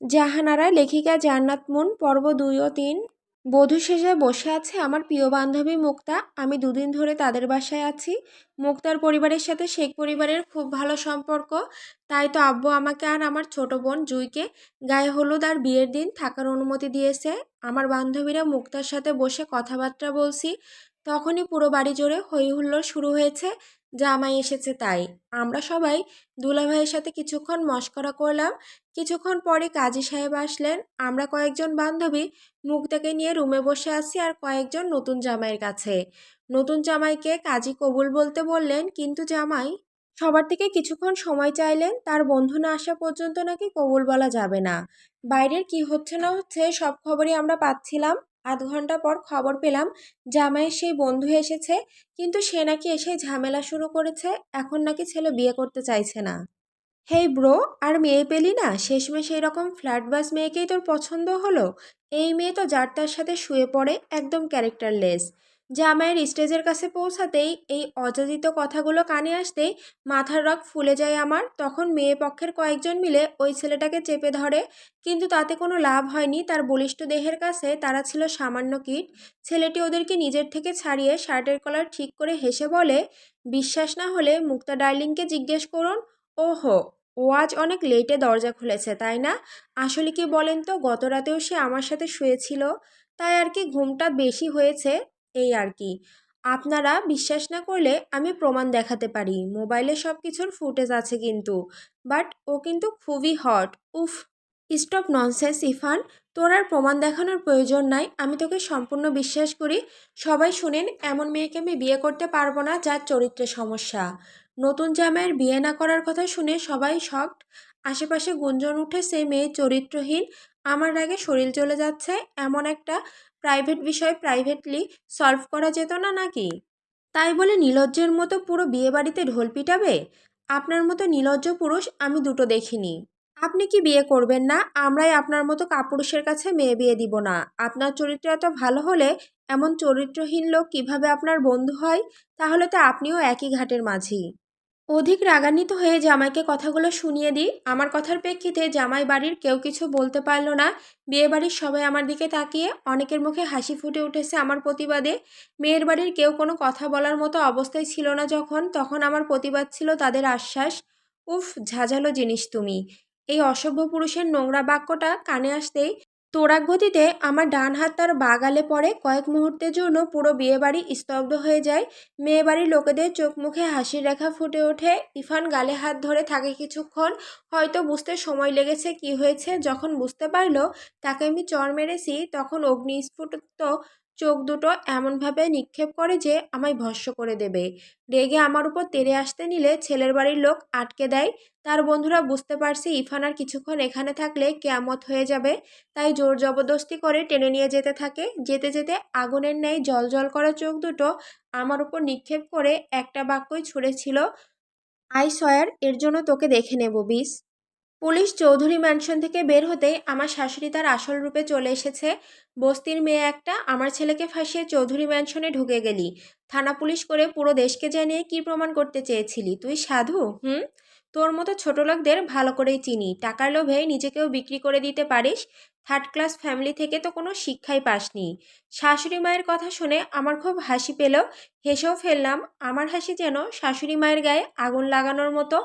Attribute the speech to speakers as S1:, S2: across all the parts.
S1: জাহানারা লেখিকা জান্নাত মুন, পর্ব দুই ও তিন। বধূ শেষে বসে আছে আমার প্রিয় বান্ধবী মুক্তা। আমি দুদিন ধরে তাদের বাসায় আছি। মুক্তার পরিবারের সাথে শেখ পরিবারের খুব ভালো সম্পর্ক। তাই তো আব্বু আমাকে আর আমার ছোট বোন জুইকে গায়ে হলুদ আর বিয়ের দিন থাকার অনুমতি দিয়েছে। আমার বান্ধবীরা মুক্তার সাথে বসে কথাবার্তা বলছি। তখনই পুরো বাড়ি জুড়ে হই হুল্লোড় শুরু হয়েছে। জামাই এসেছে তাই। আমরা সবাই দুলাভাইয়ের সাথে কিছুক্ষণ মস্করা করলাম। কিছুক্ষণ পরে কাজী সাহেব আসলেন। আমরা কয়েকজন বান্ধবী মুক্তাকে নিয়ে রুমে বসে আছি আর কয়েকজন নতুন জামাইয়ের কাছে। নতুন জামাইকে কাজী কবুল বলতে বললেন, কিন্তু জামাই সবার থেকে কিছুক্ষণ সময় চাইলেন। তার বন্ধু না আসা পর্যন্ত নাকি কবুল বলা যাবে না। বাইরের কি হচ্ছে না হচ্ছে সব খবরই আমরা পাচ্ছিলাম। আধ ঘণ্টা পর খবর পেলাম, জামাইয়ের সেই বন্ধু এসেছে, কিন্তু সে নাকি এসে ঝামেলা শুরু করেছে, এখন নাকি ছেলে বিয়ে করতে চাইছে না। হেই ব্রো, আর মেয়ে পেলি না? শেষমেশ রকম ফ্ল্যাট বাস মেয়েকেই তোর পছন্দ হলো? এই মেয়ে তো যার তার সাথে শুয়ে পড়ে, একদম ক্যারেক্টারলেস। জামাইয়ের স্টেজের কাছে পৌঁছাতেই এই অযাচিত কথাগুলো কানে আসতেই মাথার রগ ফুলে যায় আমার। তখন মেয়ে পক্ষের কয়েকজন মিলে ওই ছেলেটাকে চেপে ধরে। কিন্তু তাতে কোনো লাভ হয়নি। তার বলিষ্ঠ দেহের কাছে তারা ছিল সামান্য কিট। ছেলেটি ওদেরকে নিজের থেকে ছাড়িয়ে শার্টের কলার ঠিক করে হেসে বলে, বিশ্বাস না হলে মুক্তা ডার্লিংকে জিজ্ঞেস করুন। ওহো, ও আজ অনেক লেটে দরজা খুলেছে, তাই না? আসলে কি বলেন তো, গত রাতেও সে আমার সাথে শুয়েছিল। তাই আর কি ঘুমটা বেশি হয়েছে? এই আর কি। আপনারা বিশ্বাস না করলে আমি প্রমাণ দেখাতে পারি। মোবাইলে সব কিছুর ফুটেজ আছে কিন্তু। বাট ও কিন্তু খুবই হট। উফ, স্টপ ননসেন্স ইফান তোর আর প্রমাণ দেখানোর প্রয়োজন নাই। আমি তোকে সম্পূর্ণ বিশ্বাস করি। সবাই শুনেন, এমন মেয়েকে আমি বিয়ে করতে পারব না যার চরিত্রে সমস্যা। নতুন জামাইয়ের বিয়ে না করার কথা শুনে সবাই শকড আশেপাশে গুঞ্জন উঠে উঠেছে মেয়ে চরিত্রহীন। আমার আগে শরীর চলে যাচ্ছে, এমন একটা প্রাইভেট বিষয় প্রাইভেটলি সলভ করা যেত না নাকি? তাই বলে নীলজ্জের মতো পুরো বিয়ে বাড়িতে ঢোল পিটাবে? আপনার মতো নীলজ্জ পুরুষ আমি দুটো দেখিনি। আপনি কি বিয়ে করবেন না? আমরাই আপনার মতো কাপুরুষের কাছে মেয়ে বিয়ে দিব না। আপনার চরিত্র এত ভালো হলে এমন চরিত্রহীন লোক কীভাবে আপনার বন্ধু হয়? তাহলে তো আপনিও একই ঘাটের মাঝি। অধিক রাগান্বিত হয়ে জামাইকে কথাগুলো শুনিয়ে দিই। আমার কথার প্রেক্ষিতে জামাই বাড়ির কেউ কিছু বলতে পারল না। বিয়ে বাড়ির সবাই আমার দিকে তাকিয়ে অনেকের মুখে হাসি ফুটে উঠেছে আমার প্রতিবাদে। মেয়ের বাড়ির কেউ কোনো কথা বলার মতো অবস্থায় ছিল না যখন, তখন আমার প্রতিবাদ ছিল তাদের আশ্বাস, উফ, ঝাঝালো জিনিস তুমি। এই অসভ্য পুরুষের নোংরা বাক্যটা কানে আসতেই তোরাক গতিতে আমার ডান হাত তার বাগালে পড়ে। কয়েক মুহূর্তের জন্য পুরো বিয়েবাড়ি স্তব্ধ হয়ে যায়। মেয়ে বাড়ির লোকেদের চোখ মুখে হাসির রেখা ফুটে ওঠে। ইফান গালে হাত ধরে থাকে কিছুক্ষণ। হয়তো বুঝতে সময় লেগেছে কি হয়েছে। যখন বুঝতে পারল, তাকে আমি চর মেরেছি, তখন অগ্নিস্ফুটিত চোখ দুটো এমনভাবে নিক্ষেপ করে যে আমায় ভস্য করে দেবে। রেগে আমার উপর তেড়ে আসতে নিলে ছেলের বাড়ির লোক আটকে দেয়। তার বন্ধুরা বুঝতে পারছে ইফান আর কিছুক্ষণ এখানে থাকলে কেয়ামত হয়ে যাবে। তাই জোর জবরদস্তি করে টেনে নিয়ে যেতে থাকে। যেতে যেতে আগুনের ন্যায় জল জল করা চোখ দুটো আমার উপর নিক্ষেপ করে একটা বাক্যই ছুঁড়েছিল আই সয়ার, এর জন্য তোকে দেখে নেব বিস পুলিশ চৌধুরী ম্যানশন থেকে বের হতেই আমার শাশুড়ি তার আসল রূপে চলে এসেছে। বস্তির মেয়ে একটা, আমার ছেলেকে ফাঁসিয়ে চৌধুরী ম্যানশনে ঢুকে গেলি। থানা পুলিশ করে পুরো দেশকে জানিয়ে কি প্রমাণ করতে চেয়েছিলি? তুই সাধু? হুম? তোর মতো ছোট লোকদের ভালো করেই চিনি। টাকার লোভে নিজেকেও বিক্রি করে দিতে পারিস। থার্ড ক্লাস ফ্যামিলি থেকে তো কোনো শিক্ষাই পাসনি। শাশুড়ি মায়ের কথা শুনে আমার খুব হাসি পেল। হেসেও ফেললাম, আমার হাসি যেন শাশুড়ি মায়ের গায়ে আগুন লাগানোর মতো।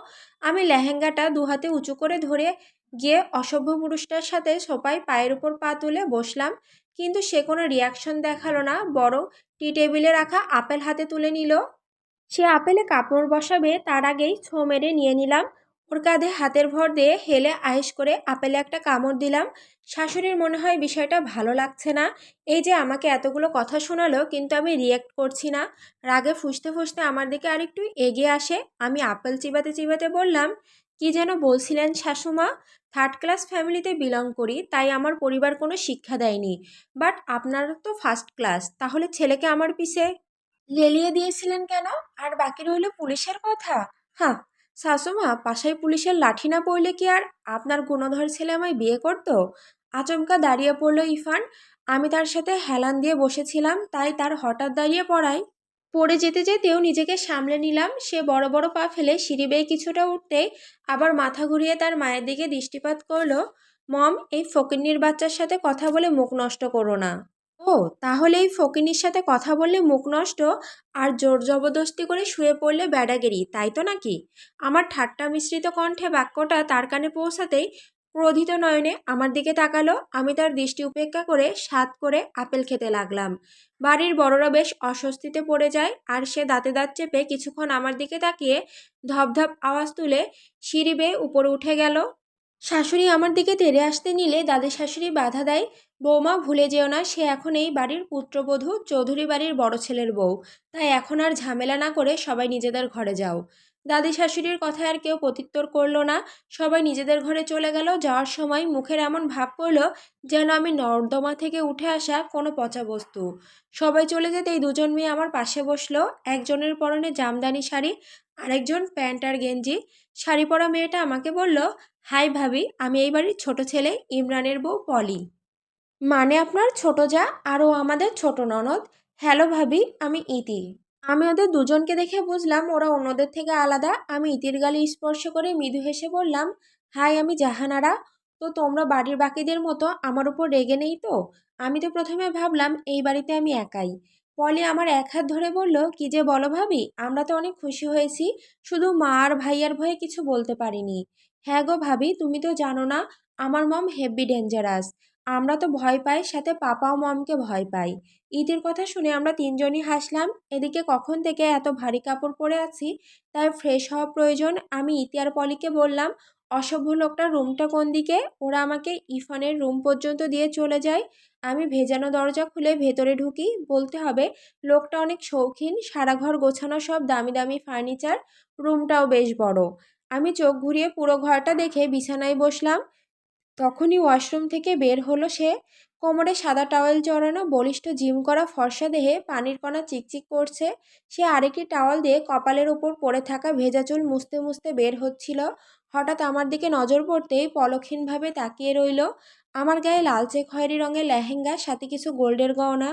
S1: আমি লেহেঙ্গাটা দুহাতে উঁচু করে ধরে গিয়ে অসভ্য পুরুষটার সাথে সোপায় পায়ের উপর পা তুলে বসলাম। কিন্তু সে কোনো রিয়াকশন দেখাল না, বরং টি টেবিলে রাখা আপেল হাতে তুলে নিল। সে আপেলে কাপড় বসাবে, তার আগেই ছো মেরে নিয়ে নিলাম। ওর কাঁধে হাতের ভর দিয়ে হেলে আয়েস করে আপেলে একটা কামড় দিলাম। শাশুড়ির মনে হয় বিষয়টা ভালো লাগছে না। এই যে আমাকে এতগুলো কথা শোনালো, কিন্তু আমি রিয়্যাক্ট করছি না। রাগে ফুসতে ফুসতে আমার দিকে আরেকটু এগিয়ে আসে। আমি আপেল চিবাতে চিবাতে বললাম, কি যেন বলছিলেন শাশুমা? থার্ড ক্লাস ফ্যামিলিতে বিলং করি, তাই আমার পরিবার কোনো শিক্ষা দেয়নি। বাট আপনারা তো ফার্স্ট ক্লাস তাহলে ছেলেকে আমার পিছে লেলিয়ে দিয়েছিলেন কেন? আর বাকি রইল পুলিশের কথা? হ্যাঁ শাশুমা পাশায় পুলিশের লাঠি না পড়লে কি আর আপনার গুণধর ছেলে আমায় বিয়ে করত? আচমকা দাঁড়িয়ে পড়ল ইফান আমি তার সাথে হেলান দিয়ে বসেছিলাম, তাই তার হঠাৎ দাঁড়িয়ে পড়ায়। পড়ে যেতে যেতেও নিজেকে সামলে নিলাম। সে বড় বড় পা ফেলে সিঁড়ি বেয়ে কিছুটা উঠতে আবার মাথা ঘুরিয়ে তার মায়ের দিকে দৃষ্টিপাত করল, মম, এই ফকিন্নির বাচ্চার সাথে কথা বলে মুখ নষ্ট করো না। ও, তাহলে এই ফকিন্নির সাথে কথা বললে মুখ নষ্ট আর জোর জবরদস্তি করে শুয়ে পড়লে ব্যাডাগেরি, তাই তো নাকি? আমার ঠাট্টা মিশ্রিত কণ্ঠে বাক্যটা তার কানে পৌঁছাতেই ক্রোধিত নয়নে আমার দিকে তাকালো। আমি তার দৃষ্টি উপেক্ষা করে স্বাদ করে আপেল খেতে লাগলাম। বাড়ির বড়রা বেশ অস্বস্তিতে পড়ে যায় আর সে দাঁতে দাঁত চেপে কিছুক্ষণ আমার দিকে তাকিয়ে ধপধপ আওয়াজ তুলে সিঁড়ি বেয়ে উপরে উঠে গেল। শাশুড়ি আমার দিকে তেড়ে আসতে নিলে দাদি শাশুড়ি বাধা দেয় বৌমা ভুলে যেও না, সে এখন এই বাড়ির পুত্রবধূ চৌধুরী বাড়ির বড় ছেলের বউ। তাই এখন আর ঝামেলা না করে সবাই নিজেদের ঘরে যাও। দাদি শাশুড়ির কথায় আর কেউ প্রত্যুত্তর করল না। সবাই নিজেদের ঘরে চলে গেল। যাওয়ার সময় মুখের এমন ভাব করল যেন আমি নর্দমা থেকে উঠে আসা কোনো পচা বস্তু। সবাই চলে যেতেই দুজন মেয়ে আমার পাশে বসল। একজনের পরনে জামদানি শাড়ি, আরেকজন প্যান্ট আর গেঞ্জি। শাড়ি পরা মেয়েটা আমাকে বলল, হাই ভাবি, আমি এই বাড়ির ছোট ছেলে, ইমরানের বউ পলি। মানে আপনার ছোট যা আর ও আমাদের ছোট ননদ। হ্যালো ভাবি, আমি ইতি আমি ওদের দুজনকে দেখে বুঝলাম ওরা অন্যদের থেকে আলাদা। আমি ইতির গালে স্পর্শ করে মৃদু হেসে বললাম, হাই, আমি জাহানারা। তো তোমরা বাড়ির বাকিদের মতো আমার উপর রেগে নেই তো? আমি তো প্রথমে ভাবলাম, এই বাড়িতে আমি একাই। পলি আমার এক হাত ধরে বলল, কি যে বলো ভাবি, আমরা তো অনেক খুশি হয়েছি। শুধু মা আর ভাইয়ার ভয়ে কিছু বলতে পারিনি। হ্যাঁ গো ভাবি, তুমি তো জানো না, আমার মম হেভি ডেঞ্জারাস। আমরা তো ভয় পাই, সাথে পাপাও মমকে ভয় পাই। ঈদের কথা শুনে আমরা তিনজনই হাসলাম, এদিকে কখন থেকে এত ভারী কাপড় পরে আছি, তাই ফ্রেশ হওয়া প্রয়োজন। আমি ইতি আর পলিকে বললাম, অসভ্য লোকটার রুমটা কোন দিকে? ওরা আমাকে ইফানের রুম পর্যন্ত দিয়ে চলে যায়। আমি ভেজানো দরজা খুলে ভেতরে ঢুকি। বলতে হবে, লোকটা অনেক শৌখিন, সারা ঘর গোছানো সব দামি দামি ফার্নিচার রুমটাও বেশ বড়। আমি চোখ ঘুরিয়ে পুরো ঘরটা দেখে বিছানায় বসলাম। তখনই ওয়াশরুম থেকে বের হলো সে। কোমরে সাদা টাওয়েল চড়ানো বলিষ্ঠ জিম করা ফর্সা দেহে পানির কণা চিকচিক করছে। সে আরেকটি টাওয়াল দিয়ে কপালের ওপর পড়ে থাকা ভেজা চুল মুছতে মুছতে বের হচ্ছিল। হঠাৎ আমার দিকে নজর পড়তেই পলক্ষীনভাবে তাকিয়ে রইল। আমার গায়ে লালচে খয়েরি রঙের লেহেঙ্গা, সাথে কিছু গোল্ডের গহনা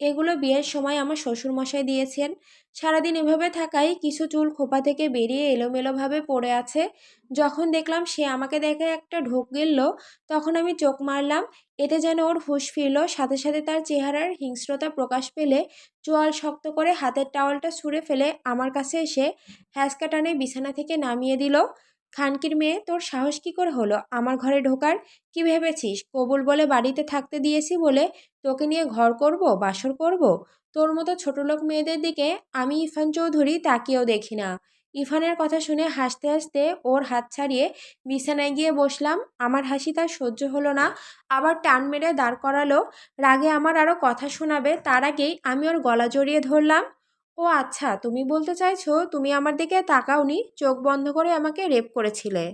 S1: এগুলো বিয়ের সময় আমার শ্বশুরমশাই দিয়েছেন। সারাদিন এভাবে থাকায় কিছু চুল খোপা থেকে বেরিয়ে এলোমেলোভাবে পড়ে আছে। যখন দেখলাম সে আমাকে দেখে একটা ঢোক গিলল, তখন আমি চোখ মারলাম। এতে যেন ওর হুঁশ ফিরল। সাথে সাথে তার চেহারার হিংস্রতা প্রকাশ পেলে চোয়াল শক্ত করে হাতের টাওয়ালটা ছুঁড়ে ফেলে আমার কাছে এসে হ্যাঁচকা টানে বিছানা থেকে নামিয়ে দিল। খানকির মেয়ে, তোর সাহস কি করে হলো? আমার ঘরে ঢোকার? কি ভেবেছিস? কবুল বলে বাড়িতে থাকতে দিয়েছি বলে তোকে নিয়ে ঘর করব, বাসর করব? তোর মতো ছোটলোক মেয়েদের দিকে আমি ইরফান চৌধুরী তাকিয়েও দেখি না। ইরফানের কথা শুনে হাসতে হাসতে ওর হাত ছাড়িয়ে বিছানায় গিয়ে বসলাম। আমার হাসি তার সহ্য হলো না। আবার টান মেরে দাঁড় করালো। রাগে আমার আরও কথা শোনাবে, তার আগেই আমি ওর গলা জড়িয়ে ধরলাম। ও আচ্ছা তুমি বলতে চাইছো তুমি আমার দিকে তাকাওনি? চোখ বন্ধ করে আমাকে রেপ করেছিলে।